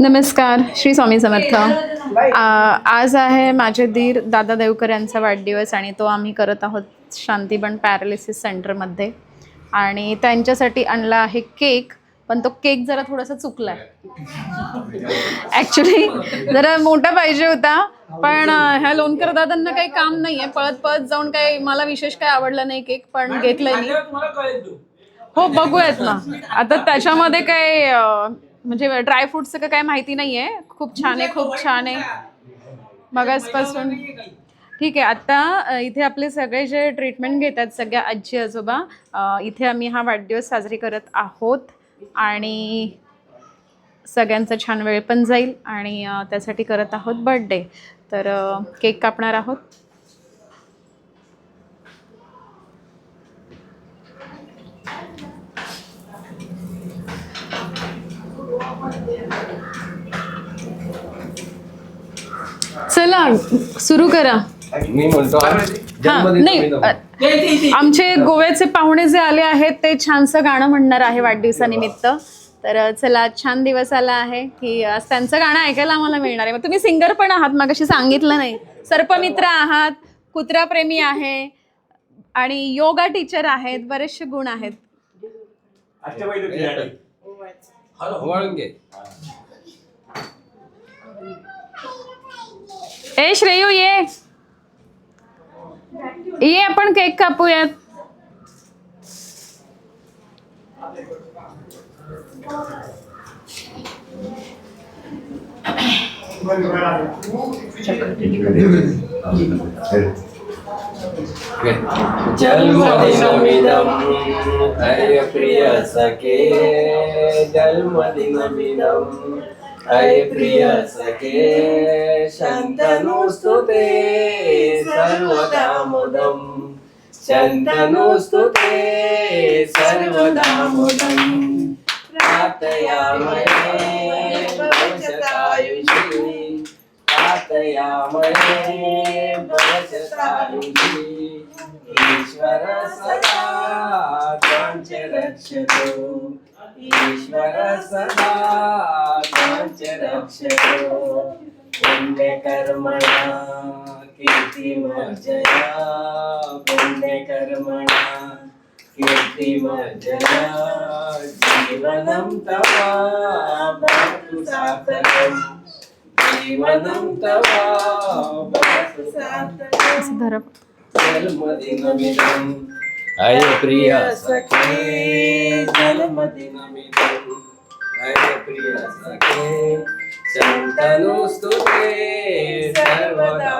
नमस्कार श्री स्वामी समर्थ. आज आहे माझे धीर दादा देवकर यांचा वाढदिवस आणि तो आम्ही करत आहोत शांतीबन पॅरालिसिस सेंटरमध्ये. आणि त्यांच्यासाठी आणला आहे केक पण तो केक जरा थोडासा चुकला. आहे ॲक्च्युली जरा मोठा पाहिजे होता पण ह्या लोणकर दादांना काही काम नाही आहे पळत पळत जाऊन काही मला विशेष काही आवडलं नाही केक पण घेतलंय नाही हो बघूयात ना. आता त्याच्यामध्ये काय अं, म्हणजे ड्रायफ्रुट्सचं काय माहिती नाहीये. खूप छान आहे खूप छान आहे. मगासपासून. ठीक आहे आता इथे आपले सगळे जे ट्रीटमेंट घेतात सगळ्या आजी आजोबा इथे आम्ही हा वाढदिवस साजरी करत आहोत. आणि सगळ्यांचा छान वेळ पण जाईल आणि त्यासाठी करत आहोत बर्थडे तर केक कापणार आहोत. चला सुरू करा. मी म्हणतो हा नाही अ. आमचे गोव्याचे पाहुणे जे आले आहेत ते छानसं गाणं म्हणणार आहे वाढदिवसानिमित्त. तर अ, चला छान दिवस आला आहे की आज त्यांचं गाणं ऐकायला आम्हाला मिळणार आहे. मग तुम्ही सिंगर पण आहात मग सांगितलं नाही. सर्पमित्र आहात कुत्राप्रेमी आहे आणि योगा टीचर आहेत बरेचसे गुण आहेत. घे ए श्रेयू ये ये आपण केक कापूयात जन्मदिनमिदं हय प्रिय सखे जन्मदिनमिदं। हय प्रिय सखे शन्तनुस्तु ते सर्वदा मुदं। शन्तनुस्तु ते सर्वदा मुदं। प्रार्थयामहे भविष्यतायुषी प्रार्थयामहे भविष्यतायुषी ईश्वर सदा रक्षतु. ईश्वर सदा त्वाञ्च रक्षतु. पुण्यकर्मणा कीर्तिमर्जया पुण्यकर्मणा कीर्तिमर्जया जीवनं तव भवतु सार्थकम्. जीवनं तव भवतु सार्थकम्. अय प्रिय सखे अय प्रिय सर्वदा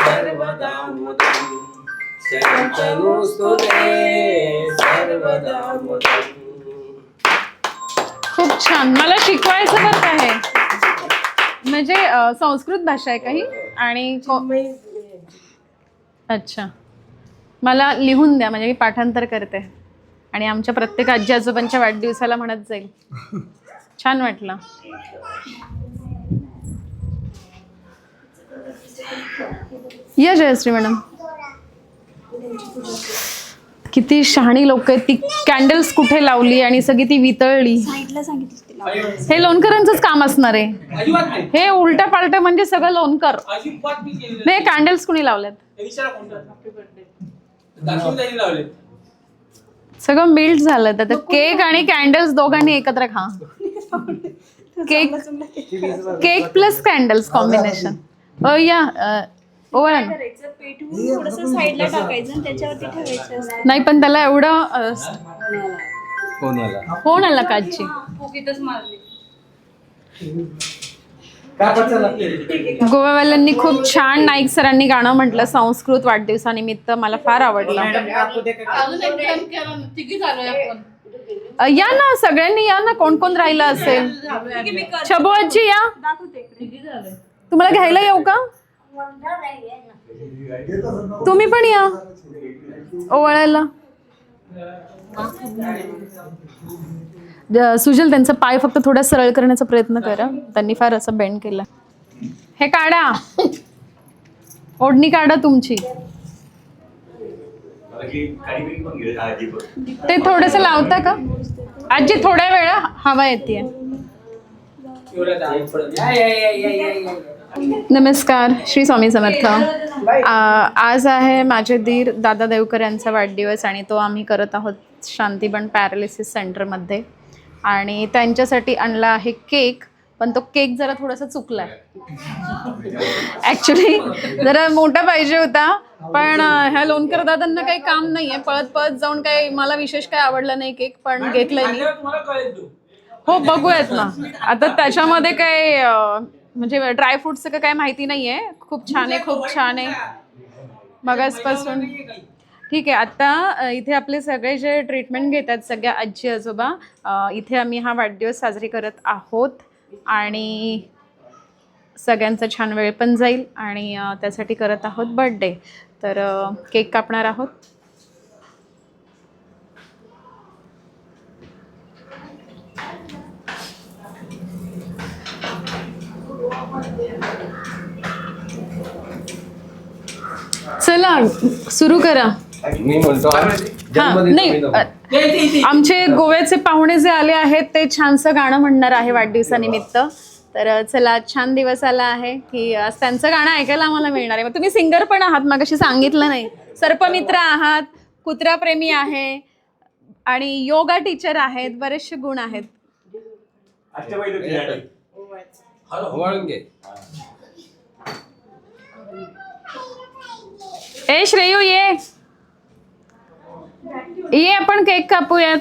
सर्वदा सर्वदा खूप छान. मला शिकवायचं बरं का हे म्हणजे संस्कृत भाषा आहे काही आणि अच्छा. मला लिहून द्या म्हणजे मी पाठांतर करते. आणि आमच्या प्रत्येक आजी आजोबांच्या वाढदिवसाला म्हणत जाईल. छान वाटलं. या जयश्री मॅडम. किती शहाणी लोक आहेत ती कॅन्डल्स कुठे लावली आणि सगळी ती वितळली. सांगितलं. हे लोणकरांचंच काम असणार आहे. अजिबात नाही. हे उलटा पालट म्हणजे सगळं लोणकर. अजिबात मी केलेलं नाही कॅन्डल्स कुणी लावल्यात नाही. विचारा कोणता. दाखवून त्यांनी लावले. सगळं मिल्ट झालं. तर केक आणि कॅन्डल्स दोघांनी एकत्र खा. Cake cake plus candles combination या अ, ओव्हर आण. करायचं पेटवून थोडस साईडला टाकायचं आणि त्याच्यावरती ठेवायचं असतं. नाही पण त्याला एवढं अ, कोण आला का आजी फुगीतच मारली. गोव्यावाल्यांनी खूप छान नाईक सरांनी गाणं म्हटलं संस्कृत वाढदिवसानिमित्त. मला फार आवडलं. या ना सगळ्यांनी या ना कोण कोण राहिलं असेल? शबू आजी या. तुम्हाला घ्यायला येऊ का? तुम्ही पण या. ओवाळायला. सुजल त्यांचा पाय फक्त थोडा सरळ करण्याचा प्रयत्न करा. त्यांनी फार असं बेंड केला. हे काढा. ओढणी काढा तुमची. ते थोडंसं लावता का? आजी थोड्या वेळा हवा येते. नमस्कार श्री स्वामी समर्थ. आज आहे माझे दीर दादा देवकर यांचा वाढदिवस आणि तो आम्ही करत आहोत शांतीबन पॅरालिसिस सेंटरमध्ये. आणि त्यांच्यासाठी आणला आहे केक पण तो केक जरा थोडासा चुकला आहे ॲक्च्युली जरा मोठा पाहिजे होता पण ह्या लोणकर दादांना काही काम नाही आहे पळत पळत जाऊन काही मला विशेष काही आवडलं नाही केक पण कळेल तू. हो बघूयात ना. आता त्याच्यामध्ये काय अं, म्हणजे ड्रायफ्रुट्सचं का काय माहिती नाही आहे खूप छान आहे खूप छान आहे. मगासपासून ठीक आहे आता अं, इथे आपले सगळे जे ट्रीटमेंट घेतात सगळ्या आजी आजोबा इथे आम्ही हा वाढदिवस साजरी करत आहोत आणि सगळ्यांचा छान वेळ पण जाईल आणि त्यासाठी करत आहोत बर्थडे तर केक कापणार आहोत. चला सुरू करा. मी म्हणतो हा नाही. आमचे गोव्याचे पाहुणे जे आले आहेत ते छानसं गाणं म्हणणार आहे वाढदिवसानिमित्त. तर चला छान दिवस आला आहे की आज त्यांचं गाणं ऐकायला आम्हाला मिळणार आहे. मग तुम्ही सिंगर पण आहात मग सांगितलं नाही. सर्पमित्र आहात कुत्र्याप्रेमी आहे आणि योगा टीचर आहेत बरेचसे गुण आहेत. घे ए श्रेयू ये। ये आपण केक कापूयात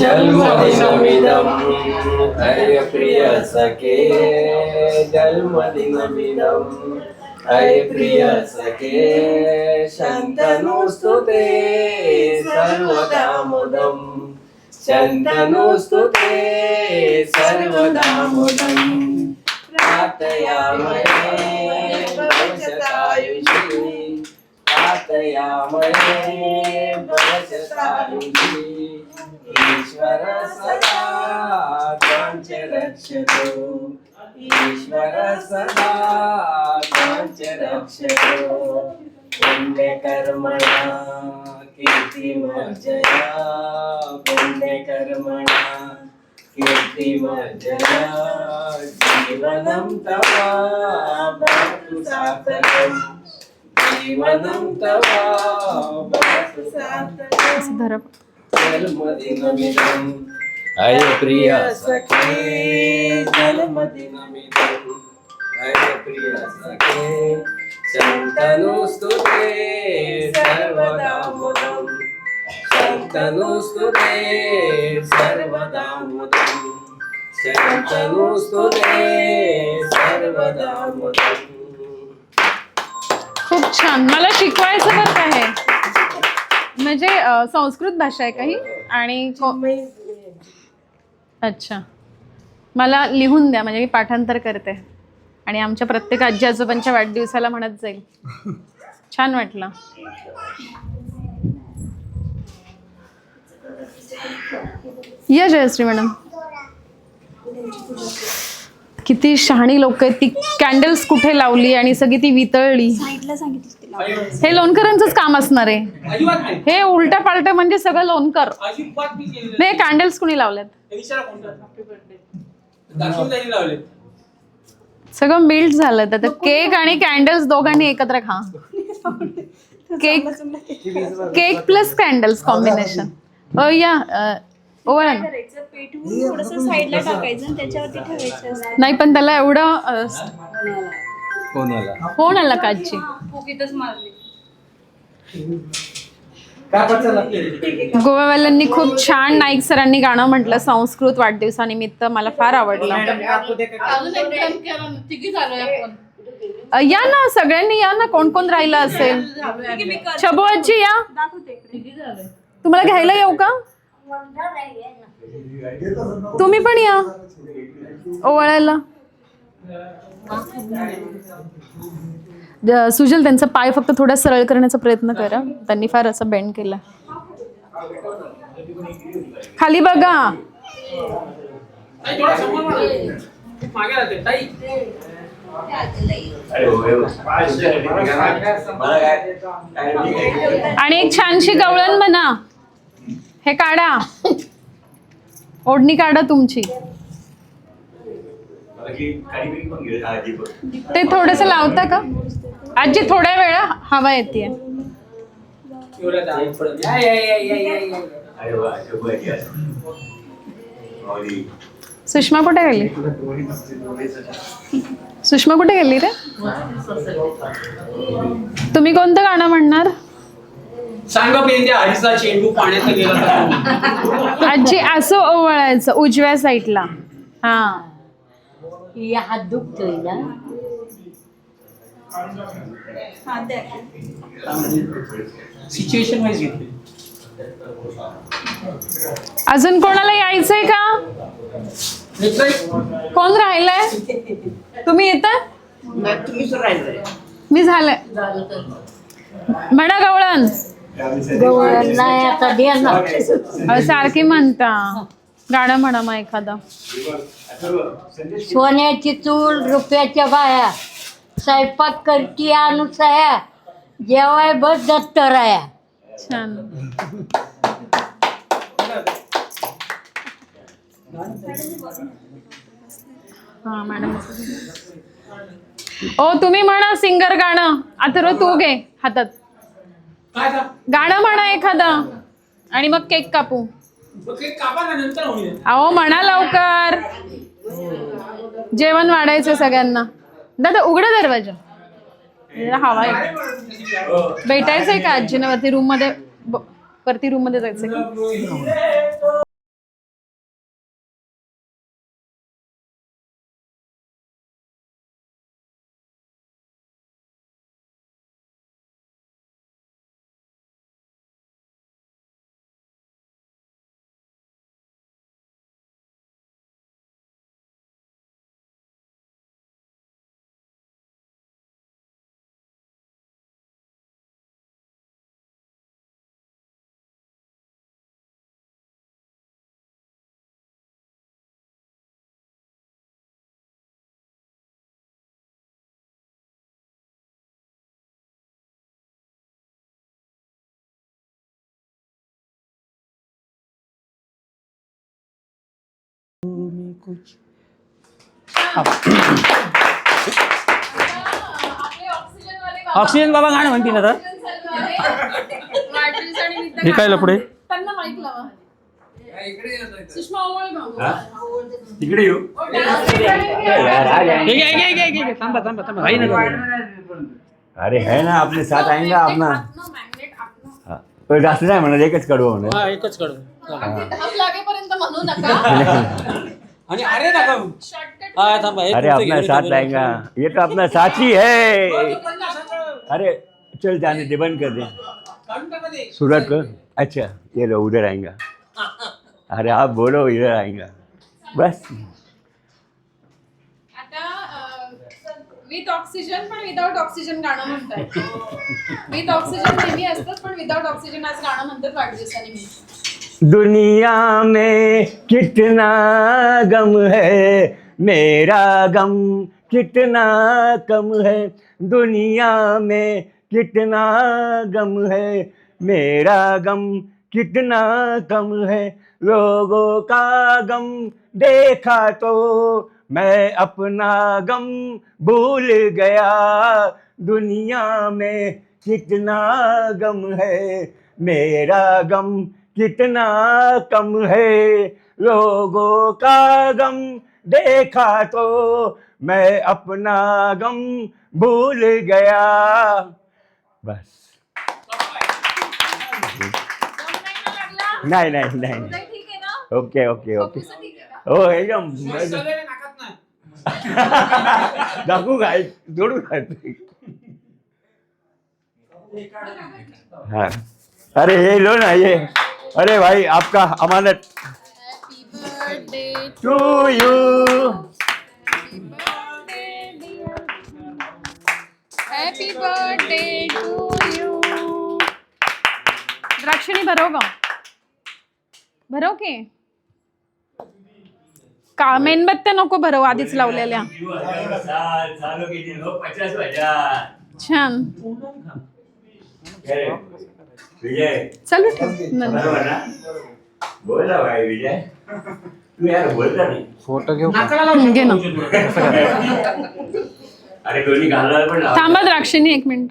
जन्मदिनमिदम् हय प्रिय सखे जन्मदिनमिदम् हय प्रिय सखे शन्तनुस्तु ते सर्वदा मुदं शन्तनुस्तु ते सर्वदा मुदं प्रार्थयामहे प्रार्थयामहे भविष्यतायुषी ईश्वर सदा त्वां रक्षतो ईश्वर सदा त्वां रक्षतो पुण्यकर्मणा कीर्तिमर्जया पुण्यकर्मणा कीर्तिमर्जया जीवनं तवा भवतु सार्थकम् जीवनं तव भवतु सार्थकम् असं धरा जन्मदिनमिदं अय प्रिय सखे जन्मदिनमिदं अय प्रिय सखे खूप छान. मला शिकवायचं बरं काय आहे. म्हणजे अ, संस्कृत भाषा आहे काही आणि को- अच्छा. मला लिहून द्या म्हणजे मी पाठांतर करते. आणि आमच्या प्रत्येक आजी आजोबांच्या वाढदिवसाला म्हणत जाईल. छान वाटलं. या जयश्री मॅडम. किती शहाणी लोक आहेत ती कॅन्डल्स कुठे लावली आणि सगळी ती वितळली? साईडला सांगितलं तिला. हे लोणकरांचंच काम असणार आहे. अजिबात नाही. हे उलटा पालटा म्हणजे सगळं लोणकर. अजिबात मी केलेलं. नाही कॅन्डल्स कुणी लावल्यात? नाही. विचारा कोणता? दाखवून त्यांनी लावले सगळं मिल्ट झालं. तर केक आणि कॅन्डल्स दोघांनी एकत्र खा. Cake cake plus candles combination या अ, ओवाळा ना. करायचं? पेटवून थोडस साईडला टाकायचं आणि त्याच्यावरती ठेवायचं असतं. नाही पण त्याला एवढं अ, कोणाला? फोन आला का आजची? गोवावाल्यांनी खूप छान नाईक सरांनी गाणं म्हटलं संस्कृत वाढदिवसानिमित्त मला फार आवडलं. अ, या ना सगळ्यांनी या ना कोण कोण राहिलं असेल? छबू आजी या. दाखवते इकडे. तुम्हाला घ्यायला येऊ का? तुम्ही पण या. ओवाळायला. ज- सुजल त्यांचा पाय फक्त थोडा सरळ करण्याचा प्रयत्न करा. त्यांनी फार असं बेंड केला. खाली बघा. ताई, थोडा समोर वळा. खूप मागे राहते. ताई. अरे हो, हो. आणि एक छानशी गवळण म्हणा. हे काढा. ओढणी काढा तुमची. ते थोडस लावता का? आजी थोड्या वेळा हवा येते आहे. सुषमा कुठे गेली? सुषमा कुठे गेली रे? तुम्ही कोणतं गाणं म्हणणार? सांगा हरीचा चेंडू पाण्यात गेला तर. आजी असं ओवळायचं उजव्या साईडला हा. या हात दुखतोय ना? हा द्या. सिच्युएशन वाईज घेतली. अजून कोणाला यायचंय का? कोण राहिलंय? तुम्ही येत मी झालंय. म्हणा गवळण. नाही आता द्या ना. अहो, सारखी म्हणता. गाणं म्हणा मग एखादं. सोन्याची चूल रुपयाच्या बाया. स्वयंपाक करती अनुसया जेवाय बस दत्तराया. छान. हा मॅडम. ओ तुम्ही म्हणा सिंगर गाणं. आता तू घे हातात. काय गाणं म्हणा एखादं. आणि मग केक कापू. ते कापा ना नंतर होईल अहो म्हणा लवकर. जेवण वाढायचं सगळ्यांना. दादा उघडा दरवाजा. हवा आहे. भेटायचंय का आजीनं? वरती रूममध्ये वरती रूममध्ये जायचंय का ऑक्सिजन बाबा गाणं म्हणते ना तर हे काय लपडे त्यांना माईक लावा सुषमा ओवळ. हा? तिकडे. थांबा थांबा थांबा नका बोलू. अरे है ना अपने साथ आएंगे अपना आतनं magnet, आतनं. हाँ. पण जास्त नाही म्हणत एकच कडवं म्हणत हा एकच कडू लागेपर्यंत म्हणू नका आणि अरे हा थांबा अरे अपना साथ येतो आएगा ये तो अपना साथी है. अरे चल जाने दे बंद कर दे. सूरत को अच्छा ये लो उधर आएगा. अरे आप बोलो इधर आएगा. बस. आता विथ ऑक्सिजन पण विदाउट ऑक्सिजन गाणं म्हणताय विथ ऑक्सिजन नेहमी असतात पण विदाउट ऑक्सिजन आज गाणं म्हणतात वाढदिवसानिमित्त. दुनिया में कितना गम है, मेरा गम कितना कम है, दुनिया में कितना गम है, मेरा गम कितना कम है, लोगों का गम देखा तो मैं अपना गम भूल गया, दुनिया में कितना गम है, मेरा गम कितना कम है लोगों का गम? देखा तो मैं अपना गम भूल गया। बस। नाही नाही नाही। Okay okay okay. तुझं हो एकदम। सगळे नाकात नाही दाखवू काय जोडू काय हाँ। अरे हे लो ना ये। अरे भाई आपका अमानत। To you happy birthday to you द्राक्षणी भरव का भरव की? का मेणबत्त्या नको भरव आधीच लावलेल्या। छान. विजय. चालू ठेव. नंतर. बरोबर ना? बोल ना भाई विजय. तू यार बोलता नाही. फोटो घेऊ घे ना. अरे कोणी घालणार पण लावतो. थांबा द्राक्षिणी एक मिनिट.